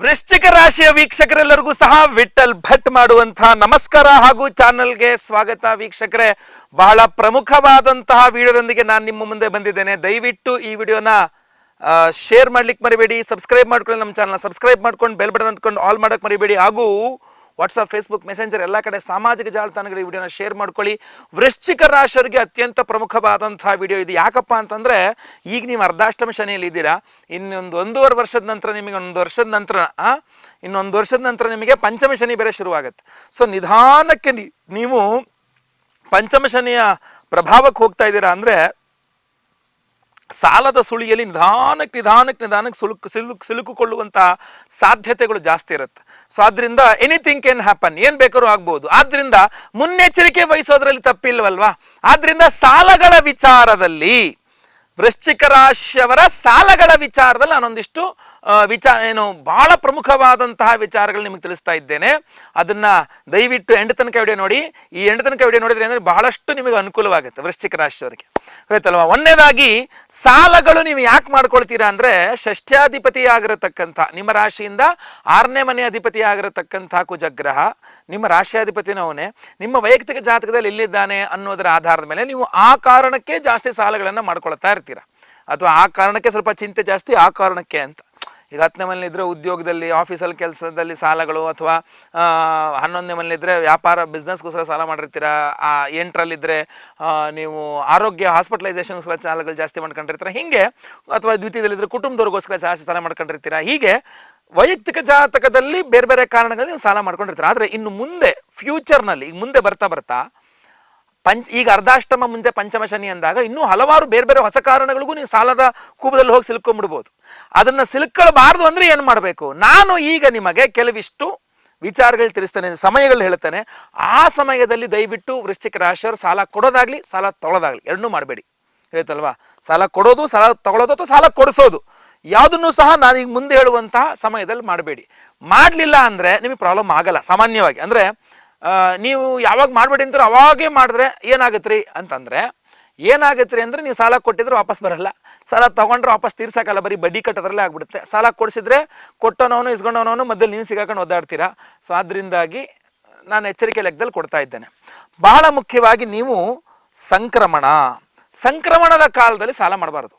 ವೃಶ್ಚಿಕ ರಾಶಿಯ ವೀಕ್ಷಕರೆಲ್ಲರಿಗೂ ಸಹ ವಿಠಲ್ ಭಟ್ ಮಾಡುವಂತಹ ನಮಸ್ಕಾರ ಹಾಗೂ ಚಾನೆಲ್ಗೆ ಸ್ವಾಗತ ವೀಕ್ಷಕರೇ. ಬಹಳ ಪ್ರಮುಖವಾದಂತಹ ವಿಡಿಯೋದೊಂದಿಗೆ ನಾನು ನಿಮ್ಮ ಮುಂದೆ ಬಂದಿದ್ದೇನೆ. ದಯವಿಟ್ಟು ಈ ವಿಡಿಯೋನ ಶೇರ್ ಮಾಡ್ಲಿಕ್ಕೆ ಮರಿಬೇಡಿ ಸಬ್ಸ್ಕ್ರೈಬ್ ಮಾಡ್ಕೊಳ್ಳಿ ನಮ್ಮ ಚಾನಲ್ ಸಬ್ಸ್ಕ್ರೈಬ್ ಮಾಡ್ಕೊಂಡು ಬೆಲ್ ಬಟನ್ ಅಂದ್ಕೊಂಡು ಆಲ್ ಮಾಡಕ್ಕೆ ಮರಿಬೇಡಿ. ಹಾಗೂ ವಾಟ್ಸಪ್ ಫೇಸ್ಬುಕ್ ಮೆಸೆಂಜರ್ ಎಲ್ಲ ಕಡೆ ಸಾಮಾಜಿಕ ಜಾಲತಾಣಗಳ ವಿಡಿಯೋನ ಶೇರ್ ಮಾಡ್ಕೊಳ್ಳಿ. ವೃಶ್ಚಿಕ ರಾಶಿಯವರಿಗೆ ಅತ್ಯಂತ ಪ್ರಮುಖವಾದಂತಹ ವಿಡಿಯೋ ಇದು. ಯಾಕಪ್ಪ ಅಂತಂದ್ರೆ, ಈಗ ನೀವು ಅರ್ಧಾಷ್ಟಮ ಶನಿಯಲ್ಲಿ ಇದ್ದೀರಾ, ಇನ್ನೊಂದು ಒಂದೂವರೆ ವರ್ಷದ ನಂತರ ನಿಮಗೆ ಒಂದು ವರ್ಷದ ನಂತರ ಇನ್ನೊಂದು ವರ್ಷದ ನಂತರ ನಿಮಗೆ ಪಂಚಮ ಶನಿ ಬೇರೆ ಶುರುವಾಗುತ್ತೆ. ಸೊ ನಿಧಾನಕ್ಕೆ ನೀವು ಪಂಚಮ ಶನಿಯ ಪ್ರಭಾವಕ್ಕೆ ಹೋಗ್ತಾ ಇದ್ದೀರಾ ಅಂದ್ರೆ ಸಾಲದ ಸುಳಿಯಲ್ಲಿ ನಿಧಾನಕ್ಕೆ ನಿಧಾನಕ್ಕೆ ನಿಧಾನಕ್ಕೆ ಸುಳುಕು ಸಿಲುಕು ಸಿಲುಕುಕೊಳ್ಳುವಂಥ ಸಾಧ್ಯತೆಗಳು ಜಾಸ್ತಿ ಇರುತ್ತೆ. ಸೊ ಆದ್ರಿಂದ ಎನಿಥಿಂಗ್ ಕ್ಯಾನ್ ಹ್ಯಾಪನ್ ಏನು ಬೇಕಾದ್ರೂ ಆಗ್ಬೋದು. ಆದ್ರಿಂದ ಮುನ್ನೆಚ್ಚರಿಕೆ ವಹಿಸೋದ್ರಲ್ಲಿ ತಪ್ಪಿಲ್ವಲ್ವಾ? ಆದ್ರಿಂದ ಸಾಲಗಳ ವಿಚಾರದಲ್ಲಿ ವೃಶ್ಚಿಕ ರಾಶಿಯವರ ಸಾಲಗಳ ವಿಚಾರದಲ್ಲಿ ನಾನೊಂದಿಷ್ಟು ವಿಚಾರ ಏನು ಬಹಳ ಪ್ರಮುಖವಾದಂತಹ ವಿಚಾರಗಳು ನಿಮಗೆ ತಿಳಿಸ್ತಾ ಇದ್ದೇನೆ. ಅದನ್ನ ದಯವಿಟ್ಟು ಎಂಟು ತನಕ ವಿಡಿಯೋ ನೋಡಿ. ಈ ಎಂಟು ತನಕ ವಿಡಿಯೋ ನೋಡಿದ್ರೆ ಅಂದ್ರೆ ಬಹಳಷ್ಟು ನಿಮಗೆ ಅನುಕೂಲವಾಗುತ್ತೆ ವೃಶ್ಚಿಕ ರಾಶಿಯವರಿಗೆ ಗೊತ್ತಲ್ವಾ ಒಂದನೇದಾಗಿ ಸಾಲಗಳು ನೀವು ಯಾಕೆ ಮಾಡ್ಕೊಳ್ತೀರಾ ಅಂದ್ರೆ ಷಷ್ಠ್ಯಾಧಿಪತಿ ಆಗಿರತಕ್ಕಂಥ ನಿಮ್ಮ ರಾಶಿಯಿಂದ ಆರನೇ ಮನೆ ಅಧಿಪತಿ ಆಗಿರತಕ್ಕಂಥ ಕುಜಗ್ರಹ, ನಿಮ್ಮ ರಾಶಿಯಾಧಿಪತಿನವನೇ ನಿಮ್ಮ ವೈಯಕ್ತಿಕ ಜಾತಕದಲ್ಲಿ ಎಲ್ಲಿದ್ದಾನೆ ಅನ್ನೋದರ ಆಧಾರದ ಮೇಲೆ ನೀವು ಆ ಕಾರಣಕ್ಕೆ ಜಾಸ್ತಿ ಸಾಲಗಳನ್ನು ಮಾಡ್ಕೊಳ್ತಾ ಇರ್ತೀರ. ಅಥವಾ ಆ ಕಾರಣಕ್ಕೆ ಸ್ವಲ್ಪ ಚಿಂತೆ ಜಾಸ್ತಿ, ಆ ಕಾರಣಕ್ಕೆ ಅಂತ. ಈಗ ಹತ್ತನೇ ಮನೇಲಿದ್ದರೆ ಉದ್ಯೋಗದಲ್ಲಿ ಆಫೀಸಲ್ಲಿ ಕೆಲಸದಲ್ಲಿ ಸಾಲಗಳು ಅಥವಾ ಹನ್ನೊಂದನೇ ಮನೇಲಿದ್ದರೆ ವ್ಯಾಪಾರ ಬಿಸ್ನೆಸ್ಗೋಸ್ಕರ ಸಾಲ ಮಾಡಿರ್ತೀರ? ಆ ಎಂಟರಲ್ಲಿದ್ದರೆ ನೀವು ಆರೋಗ್ಯ ಹಾಸ್ಪಿಟಲೈಸೇಷನ್ಗೋಸ್ಕರ ಸಾಲಗಳು ಜಾಸ್ತಿ ಮಾಡ್ಕೊಂಡಿರ್ತೀರ? ಹೀಗೆ, ಅಥವಾ ದ್ವಿತೀಯದಲ್ಲಿದ್ದರೆ ಕುಟುಂಬದವ್ರಿಗೋಸ್ಕರ ಜಾಸ್ತಿ ಸಾಲ ಮಾಡ್ಕೊಂಡಿರ್ತೀರ? ಹೀಗೆ ವೈಯಕ್ತಿಕ ಜಾತಕದಲ್ಲಿ ಬೇರೆ ಬೇರೆ ಕಾರಣಗಳಲ್ಲಿ ನೀವು ಸಾಲ ಮಾಡ್ಕೊಂಡಿರ್ತೀರ? ಆದರೆ ಇನ್ನು ಮುಂದೆ ಫ್ಯೂಚರ್ನಲ್ಲಿ ಈಗ ಮುಂದೆ ಬರ್ತಾ ಬರ್ತಾ ಪಂಚ ಈಗ ಅರ್ಧಾಷ್ಟಮ ಮುಂದೆ ಪಂಚಮ ಶನಿ ಅಂದಾಗ ಇನ್ನೂ ಹಲವಾರು ಬೇರೆ ಬೇರೆ ಹೊಸ ಕಾರಣಗಳಿಗೂ ನೀವು ಸಾಲದ ಕೂಬದಲ್ಲಿ ಹೋಗಿ ಸಿಲುಕೊಂಡ್ಬಿಡ್ಬೋದು ಅದನ್ನು ಸಿಲುಕೊಳ್ಬಾರ್ದು ಅಂದರೆ ಏನು ಮಾಡಬೇಕು? ನಾನು ಈಗ ನಿಮಗೆ ಕೆಲವಿಷ್ಟು ವಿಚಾರಗಳು ತಿಳಿಸ್ತೇನೆ, ಸಮಯಗಳು ಹೇಳ್ತೇನೆ. ಆ ಸಮಯದಲ್ಲಿ ದಯವಿಟ್ಟು ವೃಶ್ಚಿಕ ರಾಶಿಯವರು ಸಾಲ ಕೊಡೋದಾಗ್ಲಿ, ಸಾಲ ತೊಗೊಳೋದಾಗಲಿ ಎರಡನ್ನೂ ಮಾಡಬೇಡಿ. ಹೇಳ್ತಲ್ವಾ? ಸಾಲ ಕೊಡೋದು, ಸಾಲ ತಗೊಳ್ಳೋದು ಅಥವಾ ಸಾಲ ಕೊಡಿಸೋದು. ಯಾವುದನ್ನು ಸಹ ನಾನು ಈಗ ಮುಂದೆ ಹೇಳುವಂತಹ ಸಮಯದಲ್ಲಿ ಮಾಡಬೇಡಿ. ಮಾಡಲಿಲ್ಲ ಅಂದರೆ ನಿಮಗೆ ಪ್ರಾಬ್ಲಮ್ ಆಗಲ್ಲ, ಸಾಮಾನ್ಯವಾಗಿ. ಅಂದರೆ ನೀವು ಯಾವಾಗ ಮಾಡಬೇಡಿ ಅಂತಾರೆ ಅವಾಗೇ ಮಾಡಿದ್ರೆ ಏನಾಗುತ್ತೆ ರೀ ಅಂತಂದರೆ ಏನಾಗುತ್ತೆ ಅಂದರೆ ನೀವು ಸಾಲ ಕೊಟ್ಟಿದ್ರೆ ವಾಪಸ್ ಬರಲ್ಲ. ಸಾಲ ತೊಗೊಂಡ್ರೆ ವಾಪಸ್ ತೀರ್ಸೋಕ್ಕಲ್ಲ ಬರೀ ಬಡ್ಡಿ ಕಟ್ಟೋದ್ರಲ್ಲೇ ಆಗ್ಬಿಡುತ್ತೆ. ಸಾಲ ಕೊಡಿಸಿದ್ರೆ ಕೊಟ್ಟೋನವನು ಇಸ್ಕೊಂಡವನವನು ಮಧ್ಯದಲ್ಲಿ ನೀವು ಸಿಗಾಕೊಂಡು ಒದ್ದಾಡ್ತೀರಾ? ಸೊ ಅದರಿಂದಾಗಿ ನಾನು ಎಚ್ಚರಿಕೆ ಲೆಕ್ಕದಲ್ಲಿ ಕೊಡ್ತಾ ಇದ್ದೇನೆ. ಬಹಳ ಮುಖ್ಯವಾಗಿ ನೀವು ಸಂಕ್ರಮಣ. ಸಂಕ್ರಮಣದ ಕಾಲದಲ್ಲಿ ಸಾಲ ಮಾಡಬಾರ್ದು.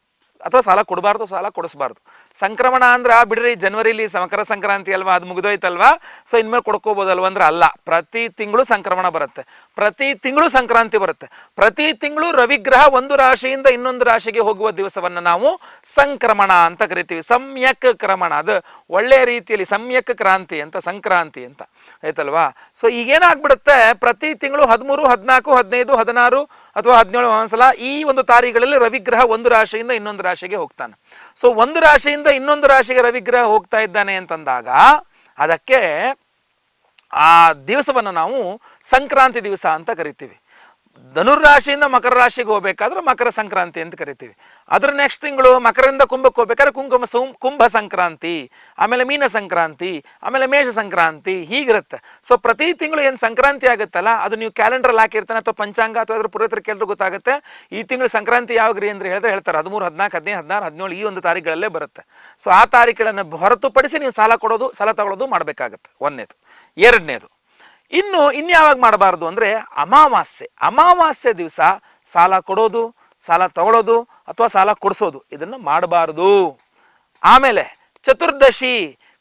ಅಥವಾ ಸಾಲ ಕೊಡಬಾರ್ದು, ಸಾಲ ಕೊಡಿಸ್ಬಾರ್ದು. ಸಂಕ್ರಮಣ ಅಂದ್ರೆ ಬಿಡ್ರಿ, ಜನವರಿಲಿ ಮಕರ ಸಂಕ್ರಾಂತಿ ಅಲ್ವಾ, ಅದು ಮುಗಿದೋಯ್ತಲ್ವಾ? ಸೊ ಇನ್ಮೇಲೆ ಕೊಡ್ಕೋಬೋದಲ್ವಾ ಅಂದ್ರೆ ಅಲ್ಲ. ಪ್ರತಿ ತಿಂಗಳು ಸಂಕ್ರಮಣ ಬರುತ್ತೆ. ಪ್ರತಿ ತಿಂಗಳು ಸಂಕ್ರಾಂತಿ ಬರುತ್ತೆ. ಪ್ರತಿ ತಿಂಗಳು ರವಿಗ್ರಹ ಒಂದು ರಾಶಿಯಿಂದ ಇನ್ನೊಂದು ರಾಶಿಗೆ ಹೋಗುವ ದಿವಸವನ್ನು ನಾವು ಸಂಕ್ರಮಣ ಅಂತ ಕರಿತೀವಿ. ಸಮ್ಯಕ್ ಕ್ರಮಣ. ಅದು ಒಳ್ಳೆಯ ರೀತಿಯಲ್ಲಿ ಸಮ್ಯಕ್ ಕ್ರಾಂತಿ ಅಂತ, ಸಂಕ್ರಾಂತಿ ಅಂತ. ಆಯ್ತಲ್ವಾ? ಸೊ ಈಗೇನಾಗ್ಬಿಡುತ್ತೆ? ಪ್ರತಿ ತಿಂಗಳು ಹದಿಮೂರು, ಹದಿನಾಲ್ಕು, ಹದಿನೈದು, ಹದಿನಾರು ಅಥವಾ ಹದಿನೇಳು ಒಂದ್ಸಲ ಈ ಒಂದು ತಾರೀಖುಗಳಲ್ಲಿ ರವಿಗ್ರಹ ಒಂದು ರಾಶಿಯಿಂದ ಇನ್ನೊಂದು ರಾಶಿಗೆ ಹೋಗ್ತಾನೆ. ಸೊ ಒಂದು ರಾಶಿಯಿಂದ ಇನ್ನೊಂದು ರಾಶಿಗೆ ರವಿಗ್ರಹ ಹೋಗ್ತಾ ಇದ್ದಾನೆ ಅಂತಂದಾಗ ಅದಕ್ಕೆ ಆ ದಿವಸವನ್ನು ನಾವು ಸಂಕ್ರಾಂತಿ ದಿವಸ ಅಂತ ಕರಿತೀವಿ. ಧನುರ್ರಾಶಿಯಿಂದ ಮಕರ ರಾಶಿಗೆ ಹೋಗ್ಬೇಕಾದ್ರೆ ಮಕರ ಸಂಕ್ರಾಂತಿ ಅಂತ ಕರಿತೀವಿ. ಅದ್ರ ನೆಕ್ಸ್ಟ್ ತಿಂಗಳು ಮಕರದಿಂದ ಕುಂಭಕ್ಕೆ ಹೋಗ್ಬೇಕಾದ್ರೆ ಕುಂಕುಮ ಕುಂಭ ಸಂಕ್ರಾಂತಿ, ಆಮೇಲೆ ಮೀನ ಸಂಕ್ರಾಂತಿ, ಆಮೇಲೆ ಮೇಷ ಸಂಕ್ರಾಂತಿ ಹೀಗಿರುತ್ತೆ. ಸೊ ಪ್ರತಿ ತಿಂಗಳು ಏನು ಸಂಕ್ರಾಂತಿ ಆಗುತ್ತಲ್ಲ, ಅದು ನೀವು ಕ್ಯಾಲೆಂಡ್ರಲ್ಲಿ ಹಾಕಿರ್ತಾನೆ ಅಥವಾ ಪಂಚಾಂಗ ಅಥವಾ ಅದ್ರ ಪುರೋಹಿತರಿಗೆ ಎಲ್ಲರೂ ಗೊತ್ತಾಗುತ್ತೆ. ಈ ತಿಂಗಳು ಸಂಕ್ರಾಂತಿ ಯಾವಾಗ್ರಿ ಅಂತ ಹೇಳಿದ್ರೆ ಹೇಳ್ತಾರೆ, ಹದಿಮೂರು, ಹದಿನಾಲ್ಕು, ಹದಿನೈದು, ಹದಿನಾರು, ಹದಿನೇಳು ಈ ಒಂದು ತಾರೀಕುಗಳಲ್ಲೇ ಬರುತ್ತೆ. ಸೊ ಆ ತಾರೀಕುಗಳನ್ನು ಹೊರತುಪಡಿಸಿ ನೀವು ಸಾಲ ಕೊಡೋದು, ಸಾಲ ತಗೊಳ್ಳೋದು ಮಾಡಬೇಕಾಗತ್ತೆ. ಒಂದನೇದು. ಎರಡನೇದು. ಇನ್ನು ಇನ್ಯಾವಾಗ ಮಾಡಬಾರ್ದು ಅಂದರೆ ಅಮಾವಾಸ್ಯೆ. ಅಮಾವಾಸ್ಯೆ ದಿವಸ ಸಾಲ ಕೊಡೋದು, ಸಾಲ ತಗೊಳ್ಳೋದು ಅಥವಾ ಸಾಲ ಕೊಡಿಸೋದು. ಇದನ್ನು ಮಾಡಬಾರ್ದು. ಆಮೇಲೆ ಚತುರ್ದಶಿ,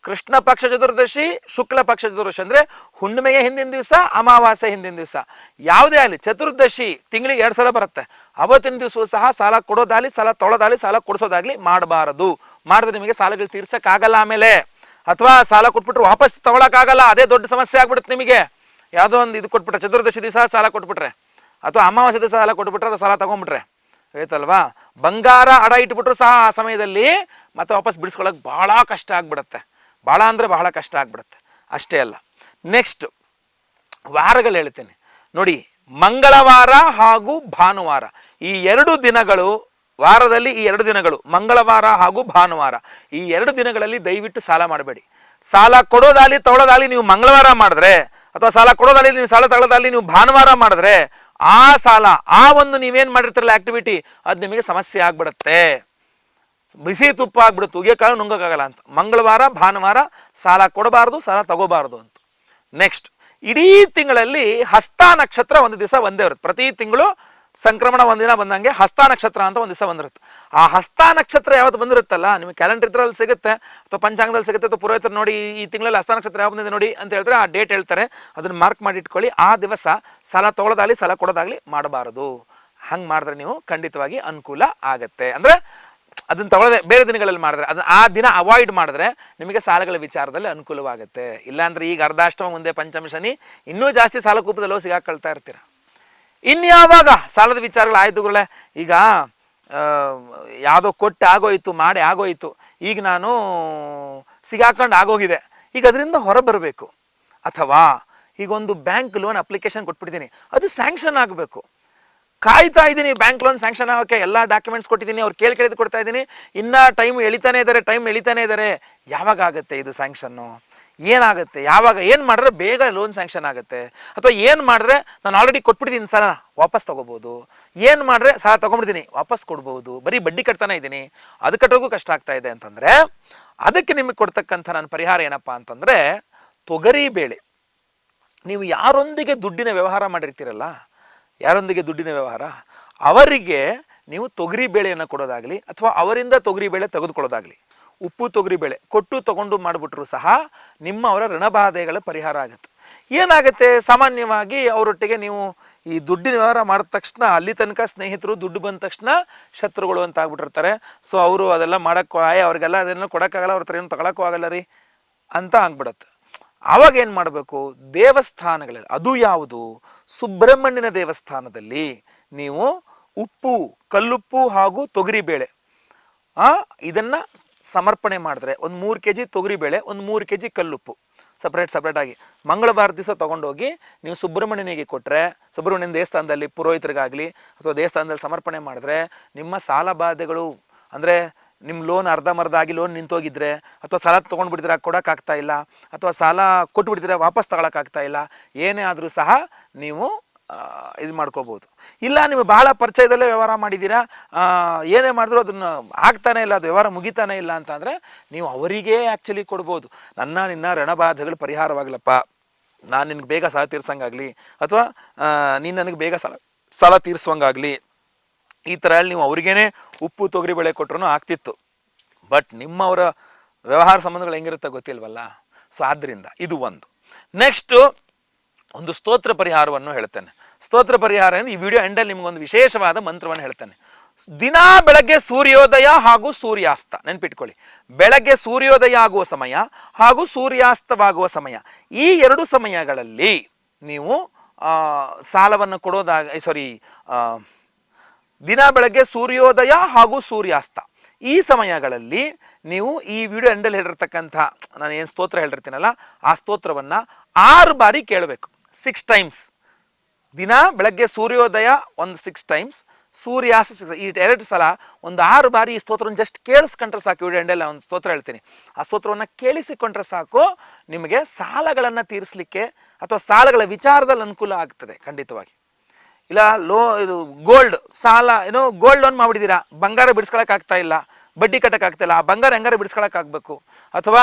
ಕೃಷ್ಣ ಪಕ್ಷ ಚತುರ್ದಶಿ, ಶುಕ್ಲ ಪಕ್ಷ ಚತುರ್ದಶಿ ಅಂದರೆ ಹುಣ್ಣಿಮೆಯ ಹಿಂದಿನ ದಿವಸ, ಅಮಾವಾಸ್ಯೆ ಹಿಂದಿನ ದಿವಸ. ಯಾವುದೇ ಆಗಲಿ ಚತುರ್ದಶಿ ತಿಂಗಳಿಗೆ ಎರಡು ಸಲ ಬರುತ್ತೆ. ಅವತ್ತಿನ ದಿವಸವೂ ಸಹ ಸಾಲ ಕೊಡೋದಾಗಲಿ, ಸಾಲ ತೊಳೋದಾಗಲಿ ಸಾಲ ಕೊಡಿಸೋದಾಗಲಿ ಮಾಡಬಾರದು. ಮಾಡಿದ್ರೆ ನಿಮಗೆ ಸಾಲಗಳು ತೀರ್ಸಕ್ಕಾಗಲ್ಲ ಆಮೇಲೆ. ಅಥವಾ ಸಾಲ ಕೊಟ್ಬಿಟ್ರೆ ವಾಪಸ್ ತಗೊಳಕ್ಕಾಗಲ್ಲ, ಅದೇ ದೊಡ್ಡ ಸಮಸ್ಯೆ ಆಗ್ಬಿಡುತ್ತೆ ನಿಮಗೆ. ಯಾವುದೋ ಒಂದು ಇದು ಕೊಟ್ಬಿಟ್ರೆ ಚತುರ್ದಶಿ ದಿವಸ ಸಾಲ ಕೊಟ್ಬಿಟ್ರೆ, ಅಥವಾ ಅಮಾವಾಸ್ಯ ದಿವಸ ಸಾಲ ಕೊಟ್ಬಿಟ್ರೆ ಅದು ಸಾಲ ತಗೊಂಡ್ಬಿಟ್ರೆ, ಆಯ್ತಲ್ವಾ? ಬಂಗಾರ ಅಡ ಇಟ್ಬಿಟ್ರು ಸಹ ಆ ಸಮಯದಲ್ಲಿ, ಮತ್ತೆ ವಾಪಸ್ ಬಿಡಿಸ್ಕೊಳಕ್ ಬಹಳ ಕಷ್ಟ ಆಗ್ಬಿಡುತ್ತೆ. ಬಹಳ ಅಂದರೆ ಬಹಳ ಕಷ್ಟ ಆಗ್ಬಿಡುತ್ತೆ. ಅಷ್ಟೇ ಅಲ್ಲ. ನೆಕ್ಸ್ಟ್ ವಾರಗಳು ಹೇಳ್ತೇನೆ. ನೋಡಿ, ಮಂಗಳವಾರ ಹಾಗೂ ಭಾನುವಾರ. ಈ ಎರಡು ದಿನಗಳು, ವಾರದಲ್ಲಿ ಈ ಎರಡು ದಿನಗಳು, ಮಂಗಳವಾರ ಹಾಗೂ ಭಾನುವಾರ. ಈ ಎರಡು ದಿನಗಳಲ್ಲಿ ದಯವಿಟ್ಟು ಸಾಲ ಮಾಡಬೇಡಿ. ಸಾಲ ಕೊಡೋದಾಗಲಿ ತೊಗೊಳೋದಾಗಲಿ ನೀವು ಮಂಗಳವಾರ ಮಾಡಿದ್ರೆ ಅಥವಾ ಸಾಲ ಕೊಡೋದಾಗಲಿ ನೀವು ಸಾಲ ತಗೊಳ್ಳೋದಲ್ಲಿ ನೀವು ಭಾನುವಾರ ಮಾಡಿದ್ರೆ ಆ ಸಾಲ, ಆ ಒಂದು ನೀವೇನು ಮಾಡಿರ್ತಿರಲ್ಲ ಆಕ್ಟಿವಿಟಿ ಅದು ನಿಮಗೆ ಸಮಸ್ಯೆ ಆಗ್ಬಿಡುತ್ತೆ. ಬಿಸಿ ತುಪ್ಪ ಆಗ್ಬಿಡುತ್ತೆ ಉಗಿಯೋಕ್ಕಾಗ ನುಂಗೋಕ್ಕಾಗಲ್ಲ ಅಂತ. ಮಂಗಳವಾರ, ಭಾನುವಾರ ಸಾಲ ಕೊಡಬಾರ್ದು, ಸಾಲ ತಗೋಬಾರ್ದು ಅಂತ. ನೆಕ್ಸ್ಟ್ ಇಡೀ ತಿಂಗಳಲ್ಲಿ ಹಸ್ತ ನಕ್ಷತ್ರ ಒಂದು ದಿವಸ ಒಂದೇ ಇರುತ್ತೆ. ಪ್ರತಿ ತಿಂಗಳು ಸಂಕ್ರಮಣ ಒಂದಿನ ಬಂದಂಗೆ ಹಸ್ತ ನಕ್ಷತ್ರ ಅಂತ ಒಂದು ದಿವಸ ಬಂದಿರುತ್ತೆ. ಆ ಹಸ್ತ ನಕ್ಷತ್ರ ಯಾವತ್ತು ಬಂದಿರುತ್ತಲ್ಲ, ನಿಮಗೆ ಕ್ಯಾಲೆಂಡರ್ ಇದ್ರಲ್ಲಿ ಸಿಗುತ್ತೆ, ಅಥವಾ ಪಂಚಾಂಗದಲ್ಲಿ ಸಿಗುತ್ತೆ, ಅಥವಾ ಪುರೋಹಿತರು ನೋಡಿ ಈ ತಿಂಗಳಲ್ಲಿ ಹಸ್ತ ನಕ್ಷತ್ರ ಯಾವ ಬಂದಿದೆ ನೋಡಿ ಅಂತ ಹೇಳ್ತಾರೆ ಆ ಡೇಟ್ ಹೇಳ್ತಾರೆ. ಅದನ್ನು ಮಾರ್ಕ್ ಮಾಡಿ ಇಟ್ಕೊಳ್ಳಿ ಆ ದಿವಸ ಸಾಲ ತಗೊಳ್ಳೋದಾಗಲಿ ಸಾಲ ಕೊಡೋದಾಗಲಿ ಮಾಡಬಾರದು. ಹಂಗೆ ಮಾಡಿದ್ರೆ ನೀವು ಖಂಡಿತವಾಗಿ ಅನುಕೂಲ ಆಗತ್ತೆ. ಅಂದರೆ ಅದನ್ನ ತಗೊಳ್ಳದೆ, ಬೇರೆ ದಿನಗಳಲ್ಲಿ ಮಾಡಿದ್ರೆ, ಅದನ್ನ ಆ ದಿನ ಅವಾಯ್ಡ್ ಮಾಡಿದ್ರೆ ನಿಮಗೆ ಸಾಲಗಳ ವಿಚಾರದಲ್ಲಿ ಅನುಕೂಲವಾಗುತ್ತೆ. ಇಲ್ಲಾಂದ್ರೆ ಈಗ ಅರ್ಧಾಷ್ಟಮ, ಮುಂದೆ ಪಂಚಮ, ಶನಿ, ಇನ್ನೂ ಜಾಸ್ತಿ ಸಾಲ ಕೂಪದಲ್ಲೋ ಸಿಗಾಕೊಳ್ತಾ ಇರ್ತೀರ. ಇನ್ಯಾವಾಗ? ಸಾಲದ ವಿಚಾರಗಳು ಆಯ್ತು ಈಗ ಯಾವುದೋ ಕೊಟ್ಟು ಆಗೋಯ್ತು, ಮಾಡಿ ಆಗೋಯ್ತು. ಈಗ ನಾನು ಸಿಗಾಕೊಂಡು ಆಗೋಗಿದೆ. ಈಗ ಅದರಿಂದ ಹೊರ ಬರಬೇಕು ಅಥವಾ ಈಗ ಒಂದು ಬ್ಯಾಂಕ್ ಲೋನ್ ಅಪ್ಲಿಕೇಶನ್ ಕೊಟ್ಬಿಟ್ಟಿದ್ದೀನಿ. ಅದು ಸ್ಯಾಂಕ್ಷನ್ ಆಗಬೇಕು. ಕಾಯ್ತಾ ಇದ್ದೀನಿ ಬ್ಯಾಂಕ್ ಲೋನ್ ಸ್ಯಾಂಕ್ಷನ್ ಆಗೋಕ್ಕೆ. ಎಲ್ಲ ಡಾಕ್ಯುಮೆಂಟ್ಸ್ ಕೊಟ್ಟಿದ್ದೀನಿ. ಅವ್ರು ಕೇಳಿ ಕೇಳಿದ್ದು ಕೊಡ್ತಾ ಇದ್ದೀನಿ. ಇನ್ನೂ ಟೈಮ್ ಎಳಿತಾನೆ ಇದ್ದಾರೆ ಟೈಮ್ ಎಳಿತಾನೆ ಇದ್ದಾರೆ ಯಾವಾಗ ಆಗುತ್ತೆ ಇದು ಸ್ಯಾಂಕ್ಷನ್ನು? ಏನಾಗುತ್ತೆ? ಯಾವಾಗ ಏನು ಮಾಡಿದ್ರೆ ಬೇಗ ಲೋನ್ ಸ್ಯಾಂಕ್ಷನ್ ಆಗುತ್ತೆ? ಅಥವಾ ಏನು ಮಾಡಿದ್ರೆ ನಾನು ಆಲ್ರೆಡಿ ಕೊಟ್ಬಿಟ್ಟಿದ್ದೀನಿ ಸಾಲ ವಾಪಸ್ ತಗೋಬೋದು. ಏನು ಮಾಡಿದ್ರೆ ಸಾಲ ತಗೊಂಡ್ಬಿಡ್ತೀನಿ, ವಾಪಸ್ ಕೊಡ್ಬೋದು. ಬರೀ ಬಡ್ಡಿ ಕಟ್ತಾನೆ ಇದ್ದೀನಿ. ಅದು ಕಟ್ಟೋಗೂ ಕಷ್ಟ ಆಗ್ತಾ ಇದೆ ಅಂತಂದರೆ, ಅದಕ್ಕೆ ನಿಮಗೆ ಕೊಡ್ತಕ್ಕಂಥ ನನ್ನ ಪರಿಹಾರ ಏನಪ್ಪ ಅಂತಂದರೆ, ತೊಗರಿ ಬೇಳೆ. ನೀವು ಯಾರೊಂದಿಗೆ ದುಡ್ಡಿನ ವ್ಯವಹಾರ ಮಾಡಿರ್ತೀರಲ್ಲ, ಯಾರೊಂದಿಗೆ ದುಡ್ಡಿನ ವ್ಯವಹಾರ? ಅವರಿಗೆ ನೀವು ತೊಗರಿ ಬೇಳೆಯನ್ನು ಕೊಡೋದಾಗಲಿ ಅಥವಾ ಅವರಿಂದ ತೊಗರಿ ಬೇಳೆ ತೆಗೆದುಕೊಳ್ಳೋದಾಗಲಿ. ಉಪ್ಪು ತೊಗರಿ ಬೆಳೆ ಕೊಟ್ಟು ತಗೊಂಡು ಮಾಡಿಬಿಟ್ರು ಸಹ ನಿಮ್ಮ ಅವರ ಋಣಬಾಧೆಗಳ ಪರಿಹಾರ ಆಗುತ್ತೆ. ಏನಾಗುತ್ತೆ? ಸಾಮಾನ್ಯವಾಗಿ ಅವರೊಟ್ಟಿಗೆ ನೀವು ಈ ದುಡ್ಡಿನ ವ್ಯವಹಾರ ಮಾಡಿದ ತಕ್ಷಣ ಅಲ್ಲಿ ತನಕ ಸ್ನೇಹಿತರು ದುಡ್ಡು ಬಂದ ತಕ್ಷಣ ಶತ್ರುಗಳು ಅಂತ ಆಗ್ಬಿಟ್ಟಿರ್ತಾರೆ. ಸೊ ಅವರು ಅದೆಲ್ಲ ಮಾಡೋಕ್ಕೂ ಆಯ್, ಅವ್ರಿಗೆಲ್ಲ ಅದನ್ನು ಕೊಡೋಕ್ಕಾಗಲ್ಲ, ಅವ್ರ ಹತ್ರ ಏನು ತಗೊಳಕ್ಕೂ ಆಗಲ್ಲ ರೀ ಅಂತ ಆಗ್ಬಿಡತ್ತೆ. ಆವಾಗ ಏನು ಮಾಡಬೇಕು? ದೇವಸ್ಥಾನಗಳಲ್ಲಿ, ಅದು ಯಾವುದು? ಸುಬ್ರಹ್ಮಣ್ಯನ ದೇವಸ್ಥಾನದಲ್ಲಿ ನೀವು ಉಪ್ಪು, ಕಲ್ಲುಪ್ಪು ಹಾಗೂ ತೊಗರಿಬೇಳೆ ಆ, ಇದನ್ನ ಸಮರ್ಪಣೆ ಮಾಡಿದ್ರೆ ಒಂದು ಮೂರು ಕೆ ಜಿ ತೊಗರಿಬೇಳೆ, ಒಂದು ಮೂರು ಕೆ ಜಿ ಕಲ್ಲುಪ್ಪು ಸಪ್ರೇಟ್ ಸಪ್ರೇಟಾಗಿ ಮಂಗಳವಾರ ದಿವಸ ತೊಗೊಂಡೋಗಿ ನೀವು ಸುಬ್ರಹ್ಮಣ್ಯನಿಗೆ ಕೊಟ್ಟರೆ ಸುಬ್ರಹ್ಮಣ್ಯನ ದೇವಸ್ಥಾನದಲ್ಲಿ ಪುರೋಹಿತರಿಗಾಗಲಿ ಅಥವಾ ದೇವಸ್ಥಾನದಲ್ಲಿ ಸಮರ್ಪಣೆ ಮಾಡಿದ್ರೆ ನಿಮ್ಮ ಸಾಲ ಬಾಧೆಗಳು, ಅಂದರೆ ನಿಮ್ಮ ಲೋನ್ ಅರ್ಧಮರ್ಧ ಆಗಿ ಲೋನ್ ನಿಂತೋಗಿದ್ರೆ ಅಥವಾ ಸಾಲ ತೊಗೊಂಡ್ಬಿಟ್ಟಿದ್ರೆ ಕೊಡೋಕ್ಕಾಗ್ತಾ ಇಲ್ಲ, ಅಥವಾ ಸಾಲ ಕೊಟ್ಬಿಟ್ಟಿದ್ರೆ ವಾಪಸ್ ತಗೊಳಕ್ಕಾಗ್ತಾ ಇಲ್ಲ, ಏನೇ ಆದರೂ ಸಹ ನೀವು ಇದು ಮಾಡ್ಕೋಬೋದು. ಇಲ್ಲ, ನೀವು ಬಹಳ ಪರಿಚಯದಲ್ಲೇ ವ್ಯವಹಾರ ಮಾಡಿದ್ದೀರಾ? ಏನೇ ಮಾಡಿದ್ರು ಅದನ್ನು ಆಗ್ತಾನೆ ಇಲ್ಲ, ಅದು ವ್ಯವಹಾರ ಮುಗಿತಾನೆ ಇಲ್ಲ ಅಂತಂದರೆ ನೀವು ಅವರಿಗೇ ಆ್ಯಕ್ಚುಲಿ ಕೊಡ್ಬೋದು. ನನ್ನ, ನಿನ್ನ ರಣಬಾಧೆಗಳು ಪರಿಹಾರವಾಗಲಪ್ಪ. ನಾನು ನಿನಗೆ ಬೇಗ ಸಾಲ ತೀರ್ಸಂಗಾಗಲಿ ಅಥವಾ ನೀನು ನನಗೆ ಬೇಗ ಸಾಲ ಸಾಲ ತೀರಿಸುವಂಗಾಗಲಿ ಈ ಥರ ಹೇಳಿ ನೀವು ಅವ್ರಿಗೇನೆ ಉಪ್ಪು, ತೊಗರಿ, ಬೆಳೆ ಕೊಟ್ರು ಆಗ್ತಿತ್ತು. ಬಟ್ ನಿಮ್ಮವರ ವ್ಯವಹಾರ ಸಂಬಂಧಗಳು ಹೆಂಗಿರುತ್ತೆ ಗೊತ್ತಿಲ್ವಲ್ಲ? ಸೊ ಆದ್ದರಿಂದ ಇದು ಒಂದು. ನೆಕ್ಸ್ಟು ಒಂದು ಸ್ತೋತ್ರ ಪರಿಹಾರವನ್ನು ಹೇಳ್ತೇನೆ. ಸ್ತೋತ್ರ ಪರಿಹಾರ ಅಂದ್ರೆ ಈ ವಿಡಿಯೋ ಎಂಡಲ್ಲಿ ನಿಮಗೊಂದು ವಿಶೇಷವಾದ ಮಂತ್ರವನ್ನು ಹೇಳ್ತೇನೆ. ದಿನಾ ಬೆಳಗ್ಗೆ ಸೂರ್ಯೋದಯ ಹಾಗೂ ಸೂರ್ಯಾಸ್ತ ನೆನ್ಪಿಟ್ಕೊಳ್ಳಿ. ಬೆಳಗ್ಗೆ ಸೂರ್ಯೋದಯ ಆಗುವ ಸಮಯ ಹಾಗೂ ಸೂರ್ಯಾಸ್ತವಾಗುವ ಸಮಯ. ಈ ಎರಡು ಸಮಯಗಳಲ್ಲಿ ನೀವು ಸಾಲವನ್ನು ಕೊಡೋದಾಗ ಸಾರಿ ದಿನ ಬೆಳಗ್ಗೆ ಸೂರ್ಯೋದಯ ಹಾಗೂ ಸೂರ್ಯಾಸ್ತ. ಈ ಸಮಯಗಳಲ್ಲಿ ನೀವು ಈ ವಿಡಿಯೋ ಎಂಡಲ್ಲಿ ಹೇಳಿರ್ತಕ್ಕಂಥ ನಾನು ಏನು ಸ್ತೋತ್ರ ಹೇಳಿರ್ತೀನಲ್ಲ, ಆ ಸ್ತೋತ್ರವನ್ನು ಆರು ಬಾರಿ ಕೇಳಬೇಕು. ಸಿಕ್ಸ್ ಟೈಮ್ಸ್ ದಿನ ಬೆಳಗ್ಗೆ ಸೂರ್ಯೋದಯ ಒಂದು ಸಿಕ್ಸ್ ಟೈಮ್ಸ್ ಸೂರ್ಯಾಸ್ತ ಸಿಕ್ಸ್ ಈ ಎರಡು ಸಲ ಒಂದು ಆರು ಬಾರಿ ಈ ಸ್ತೋತ್ರವನ್ನು ಜಸ್ಟ್ ಕೇಳಿಸ್ಕೊಂಡ್ರೆ ಸಾಕು. ವಿಡಿಯೋ ಎಂಡೆಲ್ಲ ಒಂದು ಸ್ತೋತ್ರ ಹೇಳ್ತೀನಿ. ಆ ಸ್ತೋತ್ರವನ್ನು ಕೇಳಿಸಿಕೊಂಡ್ರೆ ಸಾಕು, ನಿಮಗೆ ಸಾಲಗಳನ್ನು ತೀರಿಸಲಿಕ್ಕೆ ಅಥವಾ ಸಾಲಗಳ ವಿಚಾರದಲ್ಲಿ ಅನುಕೂಲ ಆಗ್ತದೆ ಖಂಡಿತವಾಗಿ. ಇಲ್ಲ, ಲೋ, ಇದು ಗೋಲ್ಡ್ ಸಾಲ, ಏನೋ ಗೋಲ್ಡ್ ಲೋನ್ ಮಾಡಿಬಿಟ್ಟಿದ್ದೀರಾ ಬಂಗಾರ ಬಿಡಿಸ್ಕೊಳಕ್ಕಾಗ್ತಾ ಇಲ್ಲ. ಬಡ್ಡಿ ಕಟ್ಟಕ್ ಆಗ್ತಾ ಇಲ್ಲ ಆ ಬಂಗಾರ ಹೆಂಗಾರ ಬಿಡಿಸ್ಕೊಳಕ್ ಆಗ್ಬೇಕು ಅಥವಾ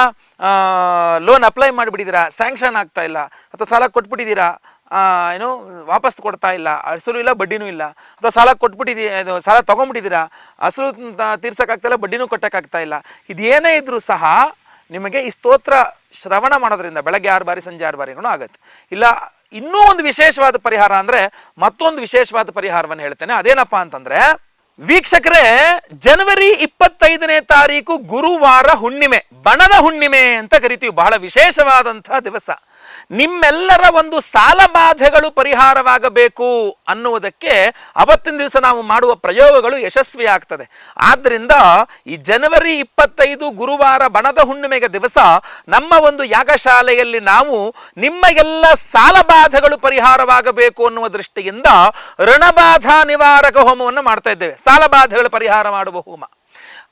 ಲೋನ್ ಅಪ್ಲೈ ಮಾಡಿಬಿಟ್ಟಿದ್ದೀರಾ ಸ್ಯಾಂಕ್ಷನ್ ಆಗ್ತಾ ಇಲ್ಲ, ಅಥವಾ ಸಾಲ ಕೊಟ್ಬಿಟ್ಟಿದ್ದೀರಾ ಏನು, ವಾಪಸ್ ಕೊಡ್ತಾ ಇಲ್ಲ, ಹಸಿರು ಇಲ್ಲ, ಬಡ್ಡಿನೂ ಇಲ್ಲ, ಅಥವಾ ಸಾಲ ಕೊಟ್ಬಿಟ್ಟಿದ್ದೀ, ಇದು, ಸಾಲ ತೊಗೊಂಡ್ಬಿಟ್ಟಿದ್ದೀರಾ, ಹಸಿರು ತೀರ್ಸೋಕ್ಕಾಗ್ತಾ ಇಲ್ಲ ಬಡ್ಡಿನೂ ಕೊಟ್ಟಕ್ಕಾಗ್ತಾ ಇಲ್ಲ. ಇದೇನೇ ಇದ್ದರೂ ಸಹ ನಿಮಗೆ ಈ ಸ್ತೋತ್ರ ಶ್ರವಣ ಮಾಡೋದ್ರಿಂದ, ಬೆಳಗ್ಗೆ ಆರು ಬಾರಿ, ಸಂಜೆ ಆರು ಬಾರಿಗಳು ಆಗುತ್ತೆ. ಇಲ್ಲ, ಇನ್ನೂ ಒಂದು ವಿಶೇಷವಾದ ಪರಿಹಾರ ಅಂದರೆ ಮತ್ತೊಂದು ವಿಶೇಷವಾದ ಪರಿಹಾರವನ್ನು ಹೇಳ್ತೇನೆ. ಅದೇನಪ್ಪ ಅಂತಂದ್ರೆ ವೀಕ್ಷಕರೇ ಜನವರಿ ಇಪ್ಪತ್ತೈದನೇ ತಾರೀಕು ಗುರುವಾರ ಹುಣ್ಣಿಮೆ ಬಣದ ಹುಣ್ಣಿಮೆ ಅಂತ ಕರಿತೀವಿ. ಬಹಳ ವಿಶೇಷವಾದಂತಹ ದಿವಸ. ನಿಮ್ಮೆಲ್ಲರ ಒಂದು ಸಾಲ ಬಾಧೆಗಳು ಪರಿಹಾರವಾಗಬೇಕು ಅನ್ನುವುದಕ್ಕೆ ಅವತ್ತಿನ ದಿವಸ ನಾವು ಮಾಡುವ ಪ್ರಯೋಗಗಳು ಯಶಸ್ವಿ ಆಗ್ತದೆ ಆದ್ದರಿಂದ ಈ ಜನವರಿ ಇಪ್ಪತ್ತೈದು ಗುರುವಾರ ಬಣದ ಹುಣ್ಣಿಮೆಗೆ ದಿವಸ ನಮ್ಮ ಒಂದು ಯಾಗಶಾಲೆಯಲ್ಲಿ ನಾವು ನಿಮ್ಮ ಎಲ್ಲ ಸಾಲ ಬಾಧೆಗಳು ಪರಿಹಾರವಾಗಬೇಕು ಅನ್ನುವ ದೃಷ್ಟಿಯಿಂದ ಋಣಬಾಧ ನಿವಾರಕ ಹೋಮವನ್ನು ಮಾಡ್ತಾ ಇದ್ದೇವೆ. ಸಾಲ ಬಾಧೆಗಳು ಪರಿಹಾರ ಮಾಡುವ ಹೋಮ.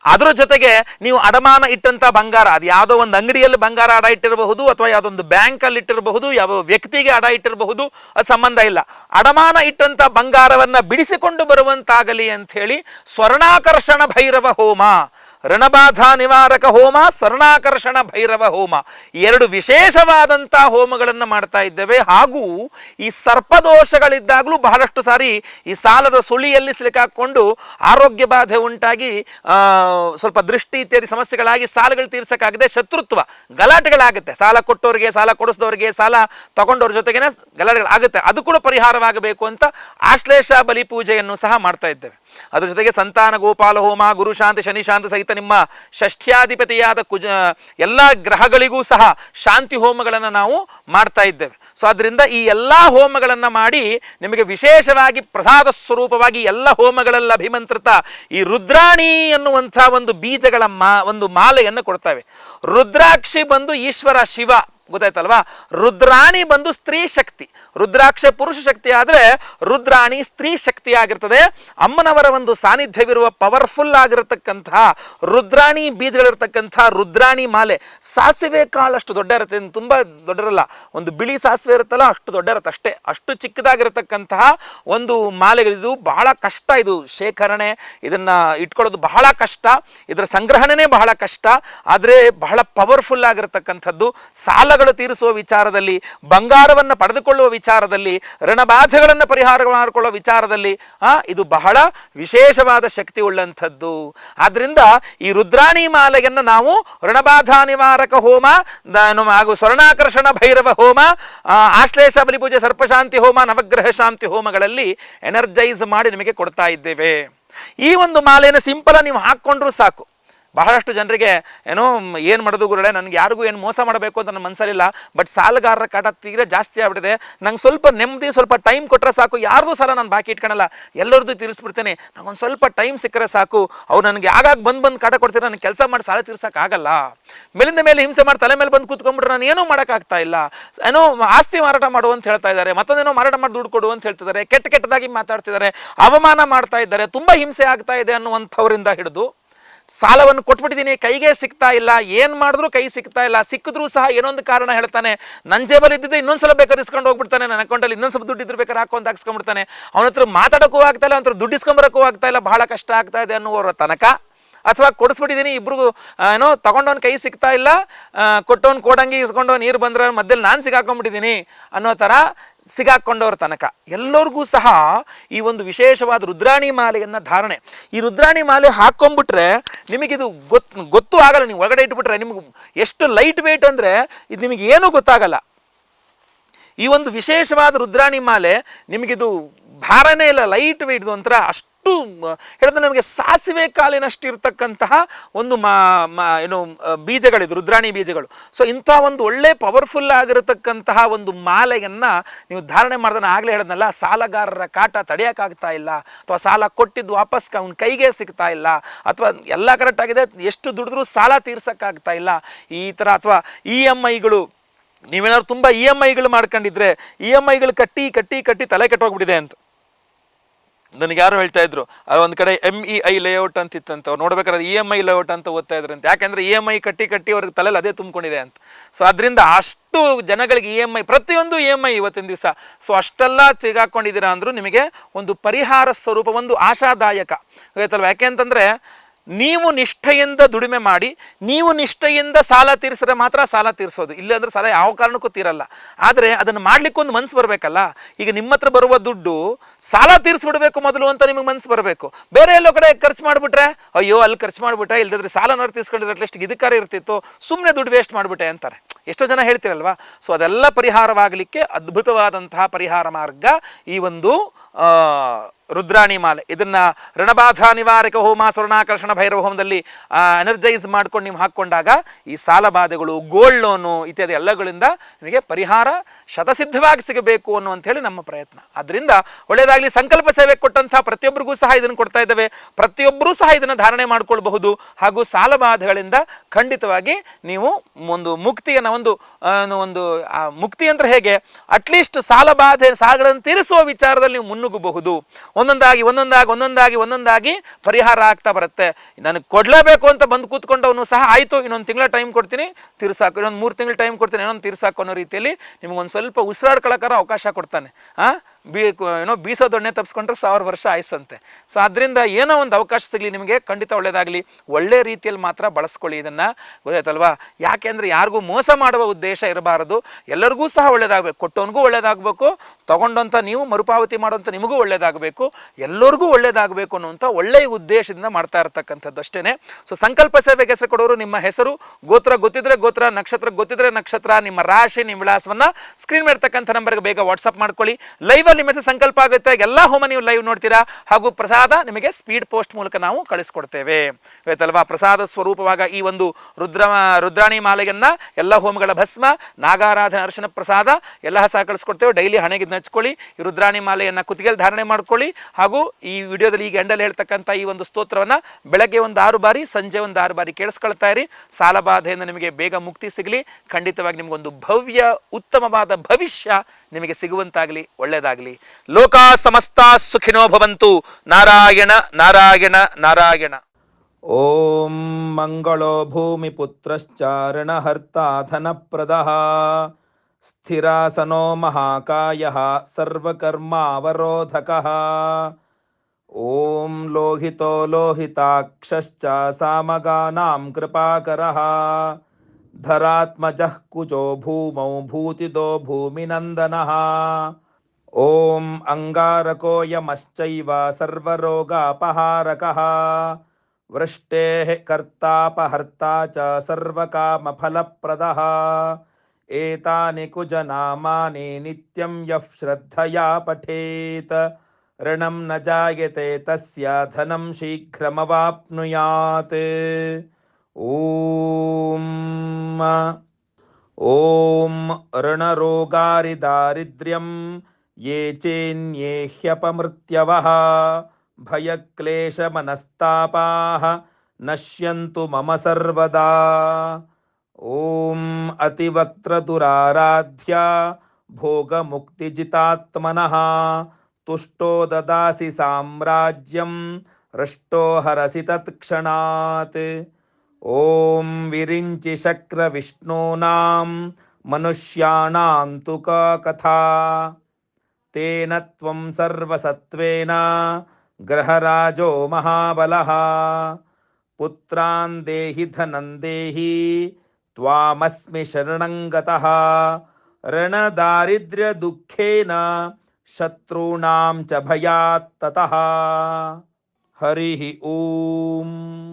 ಅದರ ಜೊತೆಗೆ ನೀವು ಅಡಮಾನ ಇಟ್ಟಂತ ಬಂಗಾರ, ಅದು ಯಾವುದೋ ಒಂದು ಅಂಗಡಿಯಲ್ಲಿ ಬಂಗಾರ ಅಡ ಇಟ್ಟಿರಬಹುದು ಅಥವಾ ಯಾವುದೊಂದು ಬ್ಯಾಂಕಲ್ಲಿ ಇಟ್ಟಿರಬಹುದು, ಯಾವ ವ್ಯಕ್ತಿಗೆ ಅಡ ಇಟ್ಟಿರಬಹುದು, ಅದು ಸಂಬಂಧ ಇಲ್ಲ. ಅಡಮಾನ ಇಟ್ಟಂತ ಬಂಗಾರವನ್ನ ಬಿಡಿಸಿಕೊಂಡು ಬರುವಂತಾಗಲಿ ಅಂತ ಹೇಳಿ ಸ್ವರ್ಣಾಕರ್ಷಣ ಭೈರವ ಹೋಮ. ರಣಬಾಧ ನಿವಾರಕ ಹೋಮ ಸ್ವರ್ಣಾಕರ್ಷಣ ಭೈರವ ಹೋಮ. ಎರಡು ವಿಶೇಷವಾದಂಥ ಹೋಮಗಳನ್ನು ಮಾಡ್ತಾ ಇದ್ದೇವೆ. ಹಾಗೂ ಈ ಸರ್ಪದೋಷಗಳಿದ್ದಾಗಲೂ ಬಹಳಷ್ಟು ಸಾರಿ ಈ ಸಾಲದ ಸುಳಿಯಲ್ಲಿ ಸಿಲುಕಾಕೊಂಡು ಆರೋಗ್ಯ ಬಾಧೆ ಉಂಟಾಗಿ ಸ್ವಲ್ಪ ದೃಷ್ಟಿ ಇತ್ಯಾದಿ ಸಮಸ್ಯೆಗಳಾಗಿ ಸಾಲಗಳು ತೀರ್ಸಕ್ಕಾಗದೆ ಶತ್ರುತ್ವ ಗಲಾಟೆಗಳಾಗುತ್ತೆ. ಸಾಲ ಕೊಟ್ಟವರಿಗೆ ಸಾಲ ಕೊಡಿಸಿದವರಿಗೆ ಸಾಲ ತಗೊಂಡವ್ರ ಜೊತೆಗೇನೆ ಗಲಾಟೆಗಳಾಗುತ್ತೆ. ಅದು ಕೂಡ ಪರಿಹಾರವಾಗಬೇಕು ಅಂತ ಆಶ್ಲೇಷ ಬಲಿ ಪೂಜೆಯನ್ನು ಸಹ ಮಾಡ್ತಾ ಇದ್ದೇವೆ. ಅದ್ರ ಜೊತೆಗೆ ಸಂತಾನ, ಗೋಪಾಲ, ಹೋಮ ಗುರುಶಾಂತಿ ಶನಿಶಾಂತಿ ಸಹಿತ ನಿಮ್ಮ ಷಷ್ಠ್ಯಾಧಿಪತಿಯಾದ ಕುಜ, ಎಲ್ಲ ಗ್ರಹಗಳಿಗೂ ಸಹ ಶಾಂತಿ ಹೋಮಗಳನ್ನು ನಾವು ಮಾಡ್ತಾ ಇದ್ದೇವೆ. ಸೊ ಅದರಿಂದ ಈ ಎಲ್ಲ ಹೋಮಗಳನ್ನು ಮಾಡಿ ನಿಮಗೆ ವಿಶೇಷವಾಗಿ ಪ್ರಸಾದ ಸ್ವರೂಪವಾಗಿ ಎಲ್ಲ ಹೋಮಗಳಲ್ಲಿ ಅಭಿಮಂತ್ರಿತ ಈ ರುದ್ರಾಣಿ ಎನ್ನುವಂಥ ಒಂದು ಬೀಜಗಳ ಮಾ, ಒಂದು ಮಾಲೆಯನ್ನು ಕೊಡ್ತವೆ. ರುದ್ರಾಕ್ಷಿ ಬಂದು ಈಶ್ವರ ಶಿವ ಗೊತ್ತಾಯ್ತಲ್ವಾ? ರುದ್ರಾಣಿ ಬಂದು ಸ್ತ್ರೀ ಶಕ್ತಿ. ರುದ್ರಾಕ್ಷ ಪುರುಷ ಶಕ್ತಿ ಆದರೆ ರುದ್ರಾಣಿ ಸ್ತ್ರೀ ಶಕ್ತಿ ಆಗಿರ್ತದೆ. ಅಮ್ಮನವರ ಒಂದು ಸಾನ್ನಿಧ್ಯವಿರುವ ಪವರ್ಫುಲ್ ಆಗಿರತಕ್ಕಂತಹ ರುದ್ರಾಣಿ ಬೀಜಗಳಿರ್ತಕ್ಕಂಥ ರುದ್ರಾಣಿ ಮಾಲೆ ಸಾಸಿವೆ ಕಾಳಷ್ಟು ದೊಡ್ಡ ಇರುತ್ತೆ. ತುಂಬ ದೊಡ್ಡರಲ್ಲ. ಒಂದು ಬಿಳಿ ಸಾಸಿವೆ ಇರುತ್ತಲ್ಲ, ಅಷ್ಟು ದೊಡ್ಡ ಇರುತ್ತೆ ಅಷ್ಟೇ. ಅಷ್ಟು ಚಿಕ್ಕದಾಗಿರತಕ್ಕಂತಹ ಒಂದು ಮಾಲೆಗಳಿದು ಬಹಳ ಕಷ್ಟ ಇದು ಶೇಖರಣೆ. ಇದನ್ನ ಇಟ್ಕೊಳ್ಳೋದು ಬಹಳ ಕಷ್ಟ. ಇದರ ಸಂಗ್ರಹಣೆನೇ ಬಹಳ ಕಷ್ಟ. ಆದರೆ ಬಹಳ ಪವರ್ಫುಲ್ ಆಗಿರತಕ್ಕಂಥದ್ದು ಸಾಲಗಳು ತೀರಿಸುವ ವಿಚಾರದಲ್ಲಿ, ಬಂಗಾರವನ್ನು ಪಡೆದುಕೊಳ್ಳುವ ವಿಚಾರದಲ್ಲಿ, ಋಣಬಾಧೆಗಳನ್ನು ಪರಿಹಾರ ಮಾಡಿಕೊಳ್ಳುವ ವಿಚಾರದಲ್ಲಿ ಇದು ಬಹಳ ವಿಶೇಷವಾದ ಶಕ್ತಿ ಉಳ್ಳಂಥದ್ದು. ಆದ್ದರಿಂದ ಈ ರುದ್ರಾಣಿ ಮಾಲೆಯನ್ನು ನಾವು ಋಣಬಾಧಾ ನಿವಾರಕ ಹೋಮ ಹಾಗೂ ಸ್ವರ್ಣಾಕರ್ಷಣ ಭೈರವ ಹೋಮ ಆಶ್ಲೇಷ ಬಲಿಪೂಜೆ ಸರ್ಪಶಾಂತಿ ಹೋಮ, ನವಗ್ರಹ ಶಾಂತಿ ಹೋಮಗಳಲ್ಲಿ ಎನರ್ಜೈಸ್ ಮಾಡಿ ನಿಮಗೆ ಕೊಡ್ತಾ ಇದ್ದೇವೆ. ಈ ಒಂದು ಮಾಲೆಯನ್ನು ಸಿಂಪಲ್ ನೀವು ಹಾಕ್ಕೊಂಡ್ರೂ ಸಾಕು. ಬಹಳಷ್ಟು ಜನರಿಗೆ ಏನೋ ಏನು ಮಾಡೋದು ಗುರುಳೆ ನನಗೆ ಯಾರಿಗೂ ಏನು ಮೋಸ ಮಾಡಬೇಕು ಅಂತ ನನ್ನ ಮನಸ್ಸಲ್ಲಿಲ್ಲ ಬಟ್ ಸಾಲಗಾರರ ಕಾಟ ತೀರಾ ಜಾಸ್ತಿ ಆಗ್ಬಿಟ್ಟಿದೆ. ನಂಗೆ ಸ್ವಲ್ಪ ನೆಮ್ಮದಿ, ಸ್ವಲ್ಪ ಟೈಮ್ ಕೊಟ್ಟರೆ ಸಾಕು. ಯಾರ್ದು ಸಾಲ ನಾನು ಬಾಕಿ ಇಟ್ಕೊಳಲ್ಲ. ಎಲ್ಲರದ್ದು ತೀರಿಸ್ಬಿಡ್ತೇನೆ. ನಂಗೊಂದು ಸ್ವಲ್ಪ ಟೈಮ್ ಸಿಕ್ಕರೆ ಸಾಕು. ಅವ್ರು ನನಗೆ ಆಗಾಗ ಬಂದು ಬಂದು ಕಾಟ ಕೊಡ್ತೀರ ನನಗೆ ಕೆಲಸ ಮಾಡಿ ಸಾಲ ತೀರ್ಸೋಕ್ಕಾಗಲ್ಲ ಮೇಲಿಂದ ಮೇಲೆ ಹಿಂಸೆ ಮಾಡಿ ತಲೆ ಮೇಲೆ ಬಂದು ಕೂತ್ಕೊಂಡ್ಬಿಟ್ರೆ ನಾನು ಏನೂ ಮಾಡೋಕ್ಕಾಗ್ತಾ ಇಲ್ಲ. ಏನೋ ಆಸ್ತಿ ಮಾರಾಟ ಮಾಡು ಅಂತ ಹೇಳ್ತಾ ಇದ್ದಾರೆ. ಮತ್ತೊಂದೇನೋ ಮಾರಾಟ ಮಾಡಿ ದುಡ್ಡು ಕೊಡು ಅಂತ ಹೇಳ್ತಿದ್ದಾರೆ. ಕೆಟ್ಟ ಕೆಟ್ಟದಾಗಿ ಮಾತಾಡ್ತಿದ್ದಾರೆ. ಅವಮಾನ ಮಾಡ್ತಾ ಇದ್ದಾರೆ. ತುಂಬ ಹಿಂಸೆ ಆಗ್ತಾ ಇದೆ ಅನ್ನುವಂಥವರಿಂದ ಹಿಡಿದು ಸಾಲವನ್ನು ಕೊಟ್ಬಿಟ್ಟಿದ್ದೀನಿ, ಕೈಗೆ ಸಿಗ್ತಾ ಇಲ್ಲ, ಏನು ಮಾಡಿದ್ರು ಕೈ ಸಿಗ್ತಾ ಇಲ್ಲ, ಸಿಕ್ಕಿದ್ರೂ ಸಹ ಏನೊಂದು ಕಾರಣ ಹೇಳ್ತಾನೆ ನನ್ನ ಜೇಬಲ್ಲಿ ಇನ್ನೊಂದು ಸಲ ಬೇಕಾದ್ರೆ ಇಸ್ಕೊಂಡು ಹೋಗ್ಬಿಡ್ತಾನೆ, ನನ್ನ ಅಕೌಂಟಲ್ಲಿ ಇನ್ನೊಂದು ಸ್ವಲ್ಪ ದುಡ್ಡು ಇದ್ರೆ ಬೇಕಾದ್ರೆ ಹಾಕೊಂಡು ಹಾಕ್ಸ್ಕೊಂಡ್ಬಿಡ್ತಾನೆ. ಅವನ ಹತ್ರ ಮಾತಾಡೋಕ್ಕೂ ಆಗ್ತಾ ಇಲ್ಲ, ಅವನ ದುಡ್ಡು ಇಸ್ಕೊಂಬರೋಕ್ಕೂ ಆಗ್ತಾ ಇಲ್ಲ, ಬಹಳ ಕಷ್ಟ ಆಗ್ತಾ ಇದೆ ಅನ್ನುವರ ತನಕ. ಅಥವಾ ಕೊಡಿಸ್ಬಿಟ್ಟಿದ್ದೀನಿ ಇಬ್ರಿಗೂ ಏನೋ ತಗೊಂಡವನ್ ಕೈ ಸಿಗ್ತಾ ಇಲ್ಲ ಕೊಟ್ಟವನ್ ಕೋಡಂಗಿ ಇಸ್ಕೊಂಡು ನೀರು ಬಂದ್ರೆ ಮಧ್ಯದಲ್ಲಿ ನಾನು ಸಿಗಾಕೊಂಡ್ಬಿಟ್ಟಿದ್ದೀನಿ ಅನ್ನೋ ಥರ ಸಿಗಾಕೊಂಡವ್ರ ತನಕ. ಎಲ್ಲರಿಗೂ ಸಹ ಈ ಒಂದು ವಿಶೇಷವಾದ ರುದ್ರಾಣಿ ಮಾಲೆಯನ್ನು ಧಾರಣೆ. ಈ ರುದ್ರಾಣಿ ಮಾಲೆ ಹಾಕೊಂಡ್ಬಿಟ್ರೆ ನಿಮಗಿದು ಗೊತ್ತು ಗೊತ್ತು ಆಗಲ್ಲ. ನೀವು ಒಳಗಡೆ ಇಟ್ಬಿಟ್ರೆ ನಿಮ್ಗೆ ಎಷ್ಟು ಲೈಟ್ ವೇಟ್ ಅಂದರೆ ಇದು ನಿಮಗೆ ಏನೂ ಗೊತ್ತಾಗಲ್ಲ. ಈ ಒಂದು ವಿಶೇಷವಾದ ರುದ್ರಾಣಿ ಮಾಲೆ ನಿಮಗಿದು ಭಾರನೇ ಇಲ್ಲ ಲೈಟ್ ವೇಟ್ ಒಂಥರ ಅಷ್ಟು ಮ, ಹೇಳಿದ್ರೆ ನಮಗೆ ಸಾಸಿವೆ ಕಾಲಿನಷ್ಟು ಇರತಕ್ಕಂತಹ ಒಂದು ಮಾ ಏನು ಬೀಜಗಳಿದು ರುದ್ರಾಣಿ ಬೀಜಗಳು. ಸೊ ಇಂಥ ಒಂದು ಒಳ್ಳೆ ಪವರ್ಫುಲ್ ಆಗಿರತಕ್ಕಂತಹ ಒಂದು ಮಾಲೆಯನ್ನು ನೀವು ಧಾರಣೆ ಮಾಡಿದ್ರೆ ಆಗಲೇ ಹೇಳಿದ್ನಲ್ಲ ಸಾಲಗಾರರ ಕಾಟ ತಡೆಯೋಕ್ಕಾಗ್ತಾ ಇಲ್ಲ ಅಥವಾ ಸಾಲ ಕೊಟ್ಟಿದ್ದು ವಾಪಸ್ ಅವ್ನ ಕೈಗೆ ಸಿಗ್ತಾ ಇಲ್ಲ ಅಥವಾ ಎಲ್ಲ ಕರೆಕ್ಟ್ ಆಗಿದೆ ಎಷ್ಟು ದುಡಿದ್ರೂ ಸಾಲ ತೀರ್ಸೋಕ್ಕಾಗ್ತಾ ಇಲ್ಲ ಈ ಥರ ಅಥವಾ ಇ ಎಂ ಐಗಳು ನೀವೇನಾದ್ರು ತುಂಬ ಇ ಎಂ ಐಗಳು ಮಾಡ್ಕೊಂಡಿದ್ರೆ ಇ ಎಂ ಐಗಳು ಕಟ್ಟಿ ಕಟ್ಟಿ ಕಟ್ಟಿ ತಲೆ ಕೆಟ್ಟೋಗ್ಬಿಟ್ಟಿದೆ ಅಂತ. ನನಗೆ ಯಾರು ಹೇಳ್ತಾ ಇದ್ರು ಒಂದು ಕಡೆ ಎಂ ಇ ಐ ಲೇಔಟ್ ಅಂತ ಇತ್ತಂತ, ಅವ್ರು ನೋಡ್ಬೇಕಾದ್ರೆ ಇ ಎಂ ಐ ಲೇಔಟ್ ಅಂತ ಓದ್ತಾ ಇದ್ರಂತೆ ಯಾಕೆಂದ್ರೆ ಇ ಎಂ ಐ ಕಟ್ಟಿ ಕಟ್ಟಿ ಅವ್ರಿಗೆ ತಲೆಯಲ್ಲಿ ಅದೇ ತುಂಬಿಕೊಂಡಿದೆ ಅಂತ. ಸೊ ಅದರಿಂದ ಅಷ್ಟು ಜನಗಳಿಗೆ ಇ ಎಂ ಐ ಪ್ರತಿಯೊಂದು ಇ ಎಂ ಐ ಇವತ್ತಿನ ದಿವಸ. ಸೊ ಅಷ್ಟೆಲ್ಲ ತಿಗಾಕೊಂಡಿದ್ದೀರಾ ಅಂದರೂ ನಿಮಗೆ ಒಂದು ಪರಿಹಾರ ಸ್ವರೂಪ, ಒಂದು ಆಶಾದಾಯಕ. ಗೊತ್ತಲ್ವ ಯಾಕೆ ಅಂತಂದ್ರೆ ನೀವು ನಿಷ್ಠೆಯಿಂದ ದುಡಿಮೆ ಮಾಡಿ, ನೀವು ನಿಷ್ಠೆಯಿಂದ ಸಾಲ ತೀರಿಸಿದ್ರೆ ಮಾತ್ರ ಸಾಲ ತೀರಿಸೋದು. ಇಲ್ಲಾಂದ್ರೆ ಸಾಲ ಯಾವ ಕಾರಣಕ್ಕೂ ತೀರಲ್ಲ. ಆದರೆ ಅದನ್ನು ಮಾಡ್ಲಿಕ್ಕೆ ಒಂದು ಮನ್ಸು ಬರಬೇಕಲ್ಲ? ಈಗ ನಿಮ್ಮ ಹತ್ರ ಬರುವ ದುಡ್ಡು ಸಾಲ ತೀರಿಸ್ಬಿಡ್ಬೇಕು ಮೊದಲು ಅಂತ ನಿಮಗೆ ಮನ್ಸು ಬರಬೇಕು. ಬೇರೆ ಎಲ್ಲೋ ಕಡೆ ಖರ್ಚು ಮಾಡಿಬಿಟ್ರೆ, ಅಯ್ಯೋ, ಅಲ್ಲಿ ಖರ್ಚು ಮಾಡಿಬಿಟ್ಟೆ ಇಲ್ದಿದ್ರೆ ಸಾಲನಾರು ತೀರ್ಸ್ಕೊಂಡಿದ್ರೆ ಅಟ್ಲೀಸ್ಟ್ ಇದಕ್ಕಾರ ಇರ್ತಿತ್ತು ಸುಮ್ಮನೆ ದುಡ್ಡು ವೇಸ್ಟ್ ಮಾಡಿಬಿಟ್ಟೆ ಅಂತಾರೆ. ಎಷ್ಟೋ ಜನ ಹೇಳ್ತಿರಲ್ವಾ? ಸೊ ಅದೆಲ್ಲ ಪರಿಹಾರವಾಗಲಿಕ್ಕೆ ಅದ್ಭುತವಾದಂತಹ ಪರಿಹಾರ ಮಾರ್ಗ ಈ ಒಂದು ರುದ್ರಾಣಿ ಮಾಲೆ. ಇದನ್ನು ಋಣಬಾಧ ನಿವಾರಕ ಹೋಮ, ಸ್ವರ್ಣಾಕರ್ಷಣ, ಭೈರವ ಹೋಮದಲ್ಲಿ ಎನರ್ಜೈಸ್ ಮಾಡ್ಕೊಂಡು ನೀವು ಹಾಕ್ಕೊಂಡಾಗ ಈ ಸಾಲ ಬಾಧೆಗಳು ಗೋಲ್ಡ್ ಲೋನು ಇತ್ಯಾದಿ ಎಲ್ಲಗಳಿಂದ ನಿಮಗೆ ಪರಿಹಾರ ಶತಸಿದ್ಧವಾಗಿ ಸಿಗಬೇಕು ಅನ್ನುವಂತ ಹೇಳಿ ನಮ್ಮ ಪ್ರಯತ್ನ. ಅದರಿಂದ ಒಳ್ಳೆಯದಾಗಲಿ ಸಂಕಲ್ಪ ಸೇವೆ ಕೊಟ್ಟಂಥ ಪ್ರತಿಯೊಬ್ಬರಿಗೂ ಸಹ ಇದನ್ನು ಕೊಡ್ತಾ ಇದ್ದೇವೆ. ಪ್ರತಿಯೊಬ್ಬರೂ ಸಹ ಇದನ್ನು ಧಾರಣೆ ಮಾಡ್ಕೊಳ್ಬಹುದು. ಹಾಗೂ ಸಾಲ ಬಾಧೆಗಳಿಂದ ಖಂಡಿತವಾಗಿ ನೀವು ಒಂದು ಮುಕ್ತಿಯನ್ನು, ಒಂದು ಒಂದು ಮುಕ್ತಿ ಅಂದ್ರೆ ಹೇಗೆ? ಅಟ್ಲೀಸ್ಟ್ ಸಾಲ ಬಾಧೆ, ಸಾಲಗಳನ್ನು ತೀರಿಸುವ ವಿಚಾರದಲ್ಲಿ ನೀವು ಮುನ್ನುಗ್ಗಬಹುದು. ಒಂದೊಂದಾಗಿ ಒಂದೊಂದಾಗಿ ಒಂದೊಂದಾಗಿ ಒಂದೊಂದಾಗಿ ಪರಿಹಾರ ಆಗ್ತಾ ಬರುತ್ತೆ. ನನಗೆ ಕೊಡಲೇಬೇಕು ಅಂತ ಬಂದು ಕೂತ್ಕೊಂಡವನು ಸಹ ಆಯಿತು, ಇನ್ನೊಂದು ತಿಂಗಳ ಟೈಮ್ ಕೊಡ್ತೀನಿ, ತೀರ್ಸಾಕು, ಇನ್ನೊಂದು ಮೂರು ತಿಂಗಳು ಟೈಮ್ ಕೊಡ್ತೀನಿ, ಇನ್ನೊಂದು ತೀರ್ಸಾಕು ಅನ್ನೋ ರೀತಿಯಲ್ಲಿ ನಿಮಗೊಂದು ಸ್ವಲ್ಪ ಉಸಿರಾಡ್ಕೊಳ್ಳೋಕ್ಕಾರ ಅವಕಾಶ ಕೊಡ್ತಾನೆ. ಆ? ಬೀ ಏನೋ ಬೀಸೋ ದೊಣ್ಣೆ ತಪ್ಪಿಸ್ಕೊಂಡ್ರೆ ಸಾವಿರ ವರ್ಷ ಆಯ್ಸಂತೆ. ಸೊ ಅದರಿಂದ ಏನೋ ಒಂದು ಅವಕಾಶ ಸಿಗಲಿ ನಿಮಗೆ, ಖಂಡಿತ ಒಳ್ಳೆಯದಾಗಲಿ ಒಳ್ಳೆ ರೀತಿಯಲ್ಲಿ ಮಾತ್ರ ಬಳಸ್ಕೊಳ್ಳಿ ಇದನ್ನು. ಗೊತ್ತಾಯ್ತಲ್ವಾ? ಯಾಕೆಂದರೆ ಯಾರಿಗೂ ಮೋಸ ಮಾಡುವ ಉದ್ದೇಶ ಇರಬಾರದು. ಎಲ್ಲರಿಗೂ ಸಹ ಒಳ್ಳೆಯದಾಗಬೇಕು ಕೊಟ್ಟವನಿಗೂ ಒಳ್ಳೆಯದಾಗಬೇಕು ತೊಗೊಂಡಂಥ ನೀವು, ಮರುಪಾವತಿ ಮಾಡುವಂಥ ನಿಮಗೂ ಒಳ್ಳೇದಾಗಬೇಕು. ಎಲ್ಲರಿಗೂ ಒಳ್ಳೆಯದಾಗಬೇಕು ಅನ್ನುವಂಥ ಒಳ್ಳೆಯ ಉದ್ದೇಶದಿಂದ ಮಾಡ್ತಾ ಇರತಕ್ಕಂಥದ್ದು ಅಷ್ಟೇ ಸೊ ಸಂಕಲ್ಪ ಸೇವೆಗೆ ಹೆಸರು ಕೊಡೋರು ನಿಮ್ಮ ಹೆಸರು. ಗೋತ್ರ ಗೊತ್ತಿದ್ರೆ ಗೋತ್ರ, ನಕ್ಷತ್ರ ಗೊತ್ತಿದ್ರೆ ನಕ್ಷತ್ರ. ನಿಮ್ಮ ರಾಶಿ, ನಿಮ್ಮ ವಿಳಾಸವನ್ನ ಸ್ಕ್ರೀನ್ ಮಾಡ್ತಕ್ಕಂಥ ನಂಬರ್ಗೆ ಬೇಗ ವಾಟ್ಸಪ್ ಮಾಡ್ಕೊಳ್ಳಿ. ಲೈವ್ ಅಲ್ಲಿ ಹೆಸರು ಸಂಕಲ್ಪ ಆಗುತ್ತೆ. ಎಲ್ಲ ಹೋಮ ನೀವು ಲೈವ್ ನೋಡ್ತೀರಾ? ಹಾಗೂ ಪ್ರಸಾದ ನಿಮಗೆ ಸ್ಪೀಡ್ ಪೋಸ್ಟ್ ಮೂಲಕ ನಾವು ಕಳಿಸ್ಕೊಡ್ತೇವೆ. ಆಯ್ತಲ್ವಾ? ಪ್ರಸಾದ ಸ್ವರೂಪವಾಗ ಈ ಒಂದು ರುದ್ರ, ರುದ್ರಾಣಿ ಮಾಲೆಯನ್ನ ಎಲ್ಲ ಹೋಮಗಳ ಭಸ್ಮ, ನಾಗಾರಾಧನ, ಅರ್ಶನ ಪ್ರಸಾದ ಎಲ್ಲ ಸಹ ಕಳಿಸ್ಕೊಡ್ತೇವೆ. ಡೈಲಿ ಹಣೆಗೆ ಹಚ್ಕೊಳ್ಳಿ ಈ ರುದ್ರಾಣಿ ಮಾಲೆಯನ್ನ ಕುತ್ತಿಗೆಯಲ್ಲಿ ಧಾರಣೆ ಮಾಡ್ಕೊಳ್ಳಿ. ಹಾಗೂ ಈ ವಿಡಿಯೋದಲ್ಲಿ ಈಗ ಎಂಡಲ್ಲಿ ಹೇಳ್ತಕ್ಕಂಥ ಈ ಒಂದು ಸ್ತೋತ್ರವನ್ನ ಬೆಳಗ್ಗೆ ಒಂದು ಆರು ಬಾರಿ, ಸಂಜೆ ಒಂದು ಆರು ಬಾರಿ ಕೇಳಿಸ್ಕೊಳ್ತಾ ಇರಿ. ಸಾಲ ನಿಮಗೆ ಬೇಗ ಮುಕ್ತಿ ಸಿಗಲಿ. ಖಂಡಿತವಾಗಿ ನಿಮಗೊಂದು ಭವ್ಯ, ಉತ್ತಮವಾದ ಭವಿಷ್ಯ ನಿಮಗೆ ಸಿಗುವಂತಾಗಲಿ. ಒಳ್ಳೆಯದಾಗಲಿ. ಲೋಕ ಸಮಸ್ತ ಸುಖಿನೋ ಭವಂತು ನಾರಾಯಣ ನಾರಾಯಣ ನಾರಾಯಣ ಓಂ ಮಂಗಳೋ ಭೂಮಿಪುತ್ರಶ್ಚಾರಣಹರ್ತಾ ಧನಪ್ರದಃ ಸ್ಥಿರಾಸನೋ ಮಹಾಕಾಯ ಸರ್ವಕರ್ಮಾವರೋಧಕಃ ಓಂ ಲೋಹಿತೋ ಲೋಹಿತಾಕ್ಷಶ್ಚ ಸಾಮಗಾನಾಂ ಕೃಪಾಕರಃ धरात्मजः कुजो भूमौ भूतिदो भूमिनन्दनः ॐ अङ्गारको यमश्चैव सर्वरोगापहारकः। वृष्टेः कर्तापहर्ता च सर्वकामफलप्रदः। एतानि कुजनामानि नित्यं यः श्रद्धया पठेत्। ऋणं न जायते तस्य, धनं शीघ्रमवाप्नुयात्। ॐ ॐ ऋणरोगारिदारिद्र्यं ये चेन्ये ह्यपमृत्यवः, भयक्लेशमनस्तापाः, नश्यन्तु मम सर्वदा। ॐ अतिवक्त्रदुराराध्या भोगमुक्तिजितात्मनः, तुष्टो ददासि साम्राज्यं, हृष्टो हरसि तत्क्षणात्। ॐ विरिञ्चि शक्रविष्णूनां, मनुष्याणां तु का कथा। तेन त्वं सर्वसत्त्वेन ग्रहराजो महाबलः। पुत्रान् देहि, धनं देहि, त्वामस्मि शरणं गतः। ऋणदारिद्र्यदुःखेन शत्रूणां च हरिः ॐ।